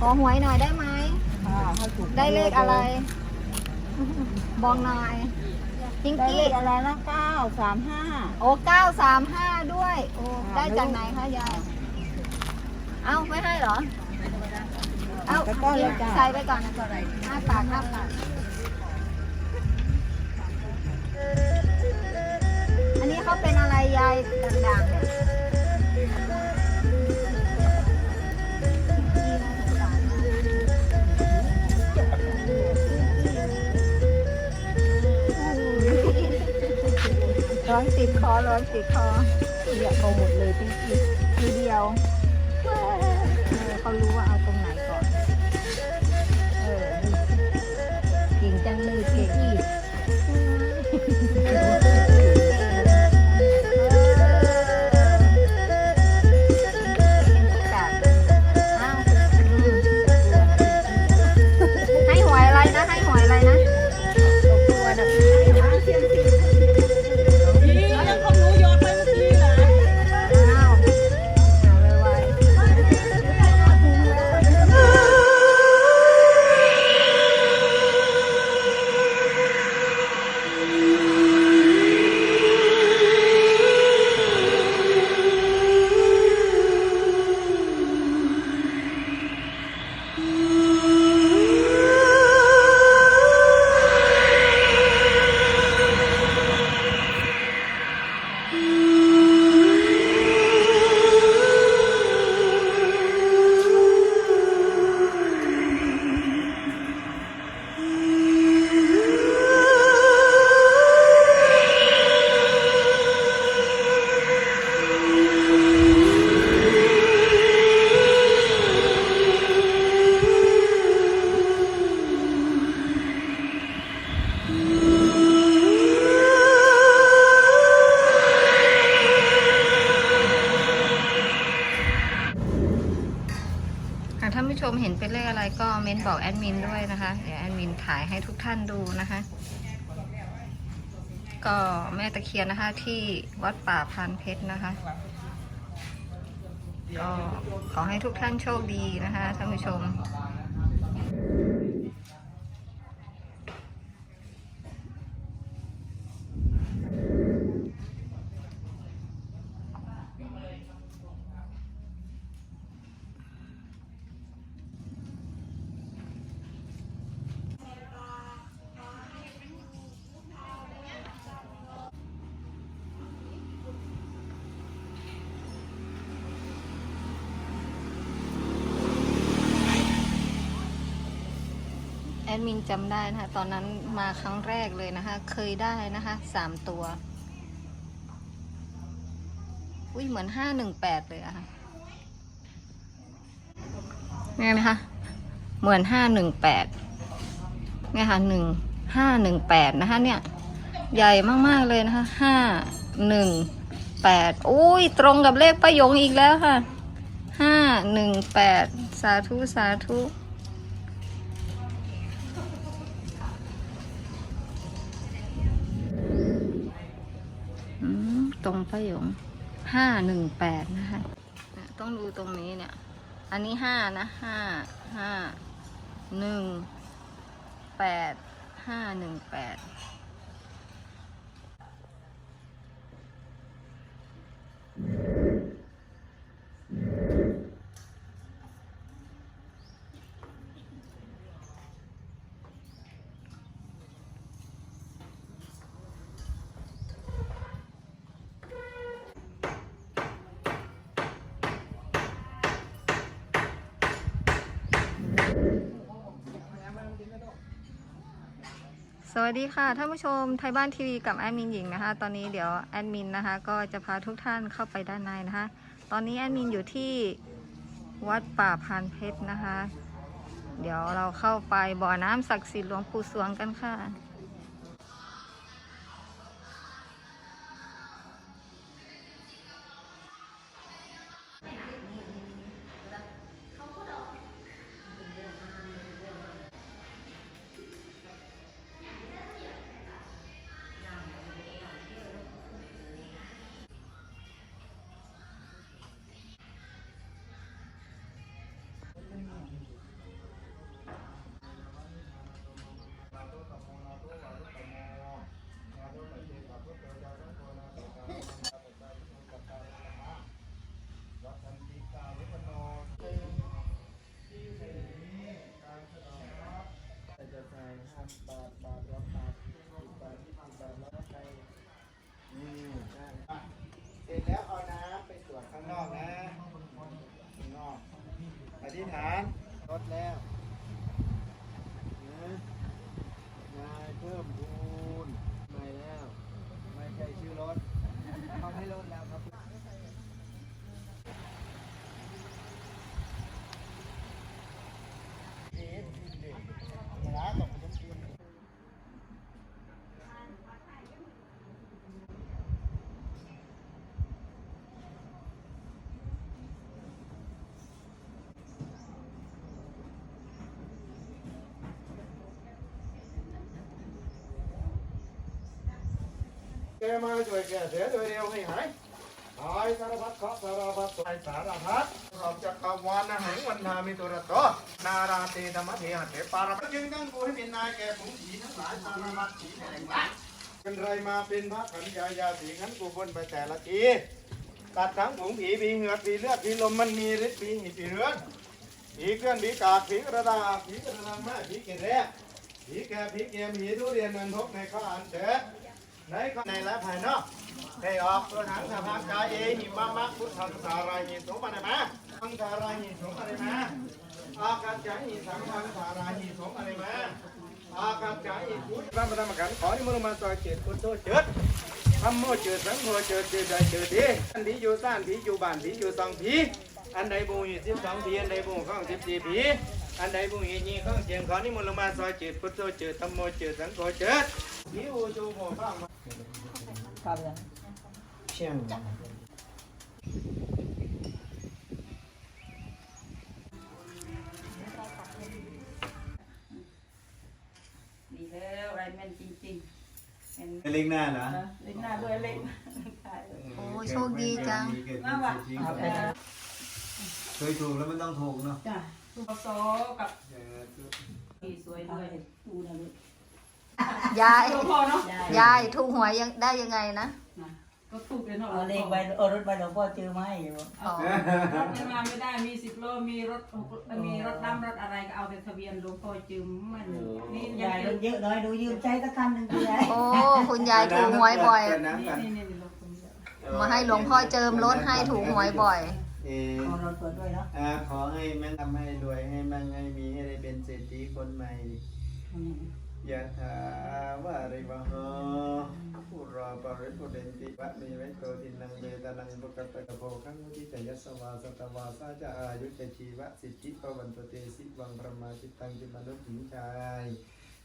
ขอหวยหน่อยได้ไหมได้เลขอะไร บอกหน่อยพิงได้เลกี้ขอะไรนะเก้าสามห้าโอ้เก้าสามห้าด้วย โอ้ได้จากไหนคะยาย เอ้า ไม่ให้เหรอ เอ้า ใส่ไปก่อนนะก่อนเลยห้าปากห้าปาก ร้อนติดคอร้อนติดคออยากเอาหมดเลยจริงๆทีเดียวเออเขารู้ว่าเอา หากท่านผู้ชมเห็นเป็นเลขอะไรก็เม้นบอกแอดมินด้วยนะคะ เดี๋ยวแอดมินถ่ายให้ทุกท่านดูนะคะ ก็แม่ตะเคียนนะคะที่วัดป่าพานเพชรนะคะ ก็ขอให้ทุกท่านโชคดีนะคะท่านผู้ชม แอดมินจำได้นะคะ ตอนนั้นมาครั้งแรกเลยนะคะ เคยได้นะคะสามตัว อุ้ยเหมือนห้าหนึ่งแปดเลยอะค่ะเนี่ยนะคะ เหมือนห้าหนึ่งแปดเนี่ยค่ะหนึ่งห้าหนึ่งแปดนะคะ เนี่ย ใหญ่มากๆเลยนะคะห้าหนึ่งแปดอุ้ยตรงกับเลขประยงอีกแล้วค่ะห้าหนึ่งแปดสาธุ สาธุ ตรงพระยงห้าหนึ่งแปดนะคะต้องดูตรงนี้เนี่ย อันนี้ห้านะห้าห้าหนึ่งแปดห้าหนึ่งแปด สวัสดีค่ะท่านผู้ชมไทยบ้านทีวีกับแอดมินหญิงนะคะ ตอนนี้เดี๋ยวแอดมินนะคะ ก็จะพาทุกท่านเข้าไปด้านในนะคะ ตอนนี้แอดมินอยู่ที่วัดป่าพานเพชรนะคะ เดี๋ยวเราเข้าไปบ่อน้ำศักดิ์สิทธิ์หลวงปู่สวงกันค่ะารลดแล้วนะนายเพิ่มพูนไม่แล้ว ไม่ใช่ชื่อรถเขาให้ลดแล้ว แกมาช่วยแกเสียโดยเร็วให้หายหายสารพัดเคราะห์สารพัดสายสารพัดรอบจักรวาลนะหังวันนามิตุรโตนาราเตธรรมเทหะเถปาระจึงตั้งกูให้เป็นนายแก่ผงผีทั้งหลายสารพัดผีแห่งหลายเป็นไรมาเป็นพระขันยายาสีขันกูบนไปแต่ละทีตัดทั้งผงผีผีเหงือกผีเลือดผีลมมันมีฤทธิ์ผีหีผีเรือนผีเคลื่อนผีกาดผีกระดาผีกระดังแม่ผีเกล็ดแร่ผีแก่ผีเกมผีทุเรียนนันทกในข้าอันเถอะ ในก็ในและภายนอกให้ออกตัวหนังสภาพกายเอหิมะมะพุทธังสาราหิสงมบัติมาทังสาราหิสงมบัติมอากัจจาหิสังฆังสาราหิสงมบัติมอากัจจาหิพุทธพระมรรมกันขอที่มุมาต่อเจิดพุทโธเจิดธรรมโมเจิดสังโฆเจิดเจิดใดเจิดดีอันผีอยู่ซ่านผีอยู่บ้านผีอยู่สองผีอันใดบุญสิบสองผีอันใดบุญข้องสิบสี่ผีอันใดบุญยี่ข้องเสียงขอนิมนต์ลงมาซอยเจิดพุทโธเจิดธรรมโมเจิดสังโฆเจิดผีอูจูโมข้าง เชียงดีแล้วไรแม่นจริงๆเห็นเล็กหน้าเหรอนะเล็กหน้าด้วยเล็กใช่โอ้โชคดีจังน่าว่ะเคยถูกแล้วมันต้องถูกเนาะจ้ะทุกโซกับดีสวยด้วยดูนะลูก ยาย ตัวพอเนาะยายถูกหวยยังได้ยังไงนะนะก็ถูกเลยเนาะเอาเลขไปเอารถไปหลวงพ่อเจอไหมอยู่อ๋อรถยังมาไม่ได้มีสิบโลมีรถหกมีรถดำรถอะไรก็เอาแต่ทะเบียนหลวงพ่อจืมมันนี่ใหยัญ่งรถเยอะน้อยดูยืมใจสักคันหนึ่งคุณยายโอ้คุณยายถูกหวยบ่อยน้ำกันนี่นี่นี่รถคนเดียวมาให้หลวงพ่อเจิมรถให้ถูกหวยบ่อยเออเอารถเปิดด้วยเนาะอ่าขอให้แม่ทำให้รวยให้มั่งให้มีให้ได้เป็นเศรษฐีคนใหม่ ยะถาวาริวหาปุราปริปุเรนติวะมีไว้โตทินังเวตานังปุกตะกะโพคังมุทิตยัสวาสตวาสาจะอายุจะชีวะสิทธิปวันตเตสิวังประมาทิตังจิมนุษย์หญิงชาย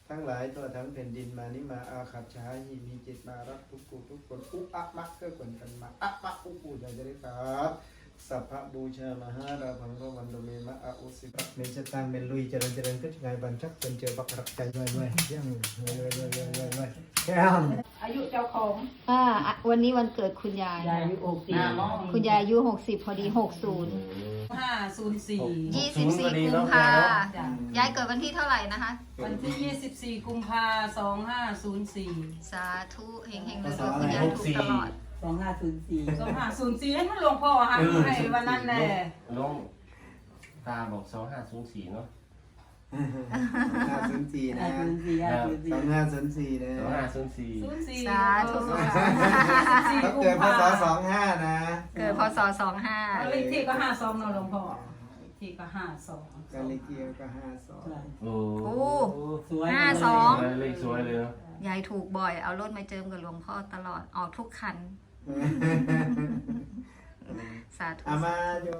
ทั้งหลายตัวทั้งแผ่นดินมานิมาอาขับช้าหิมีจิตมารักทุกผู้ทุกคนอุอะมักเกอคนกันมาอะมะอุปูจะได้ครับ สัพพะบูชามหาราพังโรวันโดเมมะอาอุสิปะเมชตังเมลุยเจริญเจริญขึ้นไงบันชักเป็นเจอบักรักใจด้วยด้วยเยี่ยมด้วยด้วยด้วยด้วยด้วยแก้มอายุเจ้าของอ่าอะวันนี้วันเกิดคุณยาย ยายอายุหกสิบคุณยายอายุหกสิบพอดีหกศูนย์ห้าศูนย์สี่ยี่สิบสี่กุมภาจ้ะยายเกิดวันที่เท่าไหร่นะคะ วันที่24กุมภา2504สาธุเฮงเฮงๆเลยคุณยายถูกตลอด สองห้าศูนย์สี่2504ให้มันหลวงพ่อฮะให้วันนั้นแหละน้องตาบอกสองห้าศูนย์สี่เนาะห้าศูนย์สี่ห้านะศูนย์สี่ห้าศูนย์สสี่องห้าศูนย์สี่นะสองห้าศูนย์สี่04สาธุเขาเกิดพศสองห้านะ เกิดพศสองห้าเลขที่ก็52เนาะหลวงพ่อเลขที่ก็52กาลิเกียวก็ห้าสองโอ้โอ้สวยห้าสองเลขสวยเลยเนาะยายถูกบ่อย เอารถมาเจิมกับหลวงพ่อตลอดออกทุกคัน સાચું આમાં જો